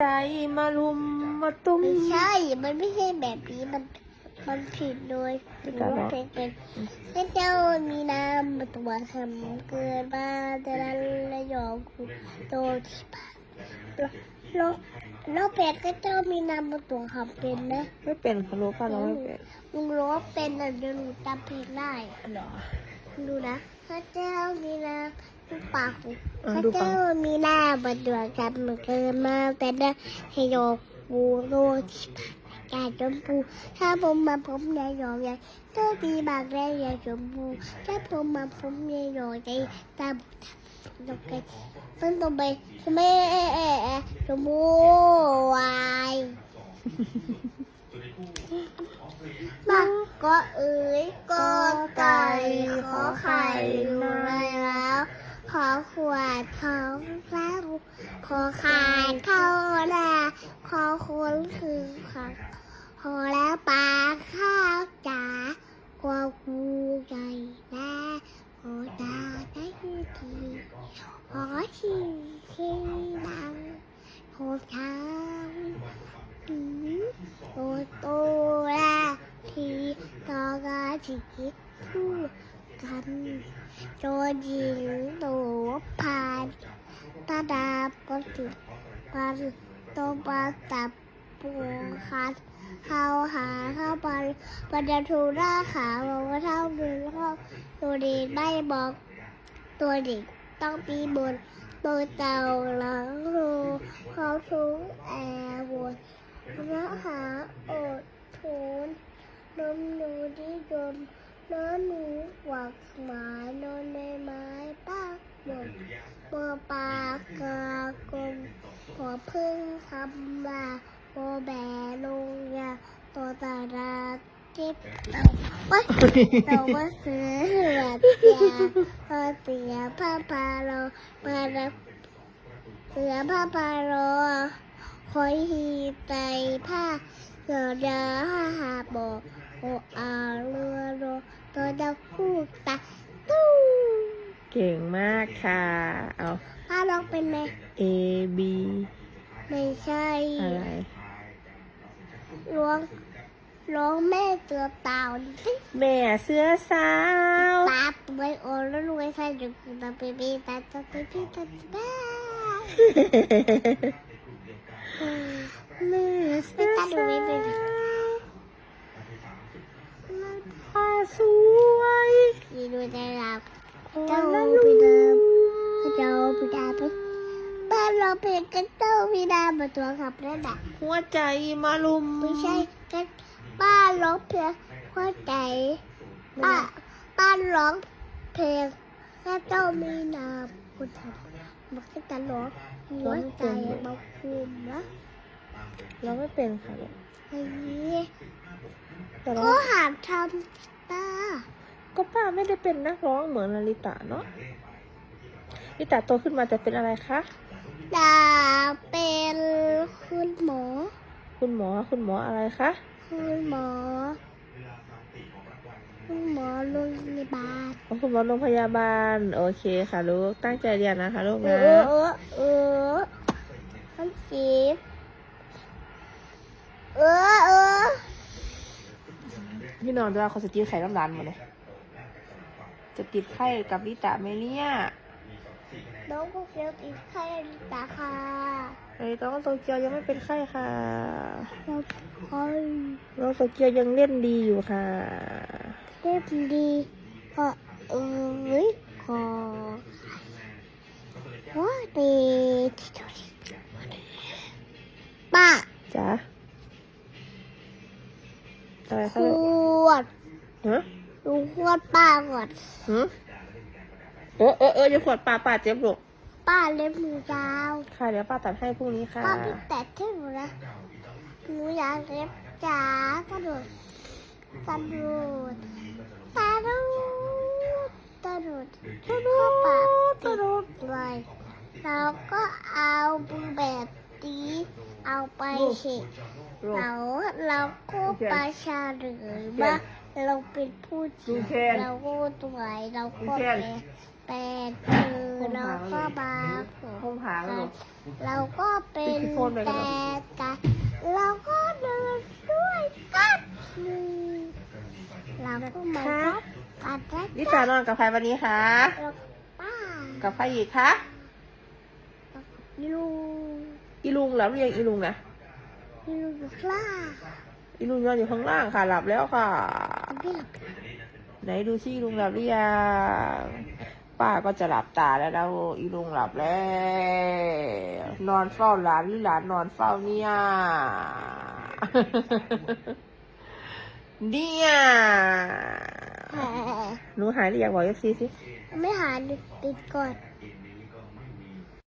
ใจมารุมมาตุ้ม ไม่ใช่ มันไม่ใช่แบบนี้ มัน มันผิดโดยหรือว่าเป็นเป็นพระเจ้ามีนามตัวคำเกิดมาแต่ละระยองคุณโตที่บ้านโลกโลกเป็ดก็เจ้ามีนามตัวคำเป็นนะไม่เป็นค่ะรู้ป่ะเราไม่เป็นลุงรู้ว่าเป็นอะเดี๋ยวหนูจำเพลงได้หรอดูนะ พระเจ้ามีนามดูปากสิเออพระดูปากเจ้ามีนามตัวคำเกิดมาแต่ละระยองปูโลที่บ้านกาชมพูถ้าผมมาผมยายหยองใหญ่ก็มีบางแรงยายชมพูถ้าผมมาผมยายหยองใหญ่ตามดอกกระต้นต่อไปใช่ไหมเอะเอะเอะชมพูวาย มาก็เอ๋ยก็ไก่ขอไข่มาแล้วขอขวดขอแล้วขอขาดเข้าแล้วขอคนคือขังขอแล้วปลาข้าวจ๋ากว่ากูใหญ่แล้ขอตาได้ทีขอชีชีดังขอทางหืมโตโตแล้วทีต สีคู่กันโจยิงตัวผ่านตาดาบก็จุดปันตัวปาตับปูคันเข้าหาเข้าปันปันจะทูหน้าขาบอกว่าเท่าเดินแล้วก็ตัวเด็กไม่บอกตัวเด็กต้องปีบนตัวเต่าหลังรูเขาทุกแอร์วนแล้วหาอดทน นมหนูที่ดมน้อนหนูหวักหมานอนในไม้ป้าหมดบอปากากลมขอพึ่งคำลาโบแบลงยาตัวตาราเจ็บเต่าว้ยเต่าว่าเสือแบบยาเสือผ้าปาเรามารับเสือผ้าปาโรคอยหีใจผ้าเสือ ดาหาบอกโออาเรือโรตัวดาวคู่ตาตู้เก่งมากค่ะ เอาป้าร้องเป็นไหม A B ไม่ใช่อะไรร้องร้องแม่เตือเต่าดิแม่เสื้อสาวตาตัวโอแล้วรวยใส่จุกตาเปเปตาตาเปเปตาตา แม่เสื้อสาวผ้าสวยดีดูได้รับเจ้าละไปลูเดิมกเจ้าไปดาไปบ้านเราเป็นกันเจ้าพีดามาตัวขับนั่นแหละหัวใจมารุมไม่ใช่กันป้านร้องเพลงเข้าใจป้าป้านร้องเพลงข้าเจ้ามีนามคุณทำมันก็จะร้องหัวใจมาคุมนะ เราไม่เป็นค่ะลูกอย่างนี้แต่เราก็หามทำตา ก็ป้าไม่ได้เป็นนักร้องเหมือนลลิตาเนาะลิตาโตขึ้นมาจะเป็นอะไรคะดาเป็นคุณหมอ คุณหมอคุณหมออะไรคะ คุณหมอ คุณหมอโรงพยาบาลอ๋อคุณหมอโรงพยาบาล โอเคค่ะลูก ตั้งใจเรียนนะคะลูกเอนะอเออเออท่านจีบ เออเออพี่น้องจะว่าเขาจะจีบไข่น้ำร้านหมดเลย จะติดไข่กับลิตาไหมเนี่ยน้องก็เฟียวอีกแค่ตาค่ะเอ้ยต้องโตเกียวยังไม่เป็นไข้ค่ะเราคอยน้องโตเกียวยังเล่นดีอยู่ค่ะ เล่นดีพอเอ้ยขอว่าดีป้าจ้า อะไรขคะลูกวดฮะดูขวดป้าก่อนหืมเออเออเอออย่าขวดปลาป่าเจ็บลูกป้าเล็บมือยาวค่ะเดี๋ยวป้าตัดให้พรุ่งนี้ค่ะ ป้าพี่แต่ที่หนูนะหนูอยากเล็บจ๋ากระโดดกระโดดกระโดดกระโดดกระโดดปากกระโดดเลยเราก็เอาบูแบบนี้ เอาไปเช็ดลูกเราเราก็ประชาหรือว่าเราเป็นผู้จริงเราก็ตัวไหนเราก็เป็นไปแปดคือเราก็มาห้องผากันลูกเราก็เป็นปิดโฟนไปก่อนแปดกันเราก็เดินด้วยกันหนึ่งเราก็มาปัดกันลิตานอนกับใครวันนี้คะแล้วป้ากับใครอีกคะลุง อีลุงหลับหรือยังอีลุงนะลุงกล้าอีลุงนอนอยู่ข้างล่างค่ะหลับแล้วค่ะ ไม่หลับไหนดูซิอีลุงหลับหรือยังป้าก็จะหลับตาแล้วนะโอ้อีลุงหลับแล้วนอนเฝ้าหลานหรือหลานนอนเฝ้าเนี่ยเนี่ยแผลหนูหายหรือยังบอกเอฟซีสิไม่หาดิปิดก่อน